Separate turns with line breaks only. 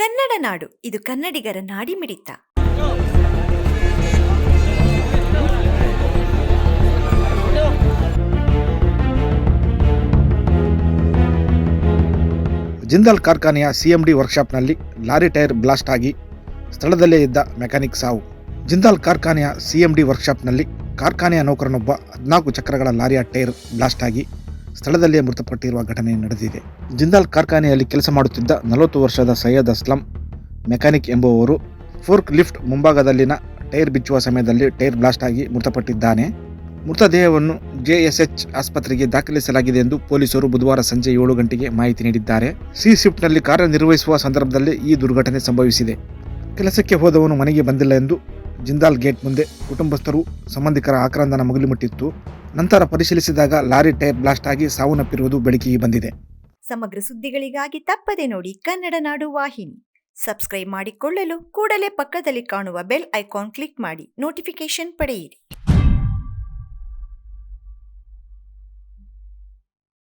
ಕನ್ನಡ ನಾಡು. ಇದು ಕನ್ನಡಿಗರ ನಾಡಿ ಮಿಡಿತ
ಜಿಂದಾಲ್ ಕಾರ್ಖಾನೆಯ ಸಿಎಂಡಿ ವರ್ಕ್ಶಾಪ್ನಲ್ಲಿ ಲಾರಿ ಟೈರ್ ಬ್ಲಾಸ್ಟ್ ಆಗಿ ಸ್ಥಳದಲ್ಲೇ ಇದ್ದ ಮೆಕ್ಯಾನಿಕ್ ಸಾವು. ಜಿಂದಾಲ್ ಕಾರ್ಖಾನೆಯ ಸಿಎಂಡಿ ವರ್ಕ್ಶಾಪ್ನಲ್ಲಿ ಕಾರ್ಖಾನೆಯ ನೌಕರನೊಬ್ಬ ಹದಿನಾಲ್ಕು ಚಕ್ರಗಳ ಲಾರಿಯ ಟೈರ್ ಬ್ಲಾಸ್ಟ್ ಆಗಿ ಸ್ಥಳದಲ್ಲೇ ಮೃತಪಟ್ಟಿರುವ ಘಟನೆ ನಡೆದಿದೆ. ಜಿಂದಾಲ್ ಕಾರ್ಖಾನೆಯಲ್ಲಿ ಕೆಲಸ ಮಾಡುತ್ತಿದ್ದ ನಲವತ್ತು ವರ್ಷದ ಸೈಯದ್ ಅಸ್ಲಂ ಮೆಕ್ಯಾನಿಕ್ ಎಂಬುವವರು ಫೋರ್ಕ್ ಲಿಫ್ಟ್ ಮುಂಭಾಗದಲ್ಲಿನ ಟೈರ್ ಬಿಚ್ಚುವ ಸಮಯದಲ್ಲಿ ಟೈರ್ ಬ್ಲಾಸ್ಟ್ ಆಗಿ ಮೃತಪಟ್ಟಿದ್ದಾನೆ. ಮೃತದೇಹವನ್ನು ಜೆಎಸ್ಎಚ್ ಆಸ್ಪತ್ರೆಗೆ ದಾಖಲಿಸಲಾಗಿದೆ ಎಂದು ಪೊಲೀಸರು ಬುಧವಾರ ಸಂಜೆ ಏಳು ಗಂಟೆಗೆ ಮಾಹಿತಿ ನೀಡಿದ್ದಾರೆ. ಸಿ ಶಿಫ್ಟ್ನಲ್ಲಿ ಕಾರ್ಯನಿರ್ವಹಿಸುವ ಸಂದರ್ಭದಲ್ಲಿ ಈ ದುರ್ಘಟನೆ ಸಂಭವಿಸಿದೆ. ಕೆಲಸಕ್ಕೆ ಹೋದವನು ಮನೆಗೆ ಬಂದಿಲ್ಲ ಎಂದು ಜಿಂದಾಲ್ ಗೇಟ್ ಮುಂದೆ ಕುಟುಂಬಸ್ಥರು ಸಂಬಂಧಿಕರ ಆಕ್ರಂದನ ಮುಗಿಲುಮುಟ್ಟಿತ್ತು ನಂತರ ಪರಿಶೀಲಿಸಿದಾಗ ಲಾರಿ ಟೈರ್ ಬ್ಲಾಸ್ಟ್ ಆಗಿ ಸಾವನ್ನಪ್ಪಿರುವುದು ಬೆಳಕಿಗೆ ಬಂದಿದೆ.
ಸಮಗ್ರ ಸುದ್ದಿಗಳಿಗಾಗಿ ತಪ್ಪದೆ ನೋಡಿ ಕನ್ನಡ ನಾಡು ವಾಹಿನಿ. ಸಬ್ಸ್ಕ್ರೈಬ್ ಮಾಡಿಕೊಳ್ಳಲು ಕೂಡಲೇ ಪಕ್ಕದಲ್ಲಿ ಕಾಣುವ ಬೆಲ್ ಐಕಾನ್ ಕ್ಲಿಕ್ ಮಾಡಿ. ನೋಟಿಫಿಕೇಶನ್ ಪಡೆಯಿರಿ.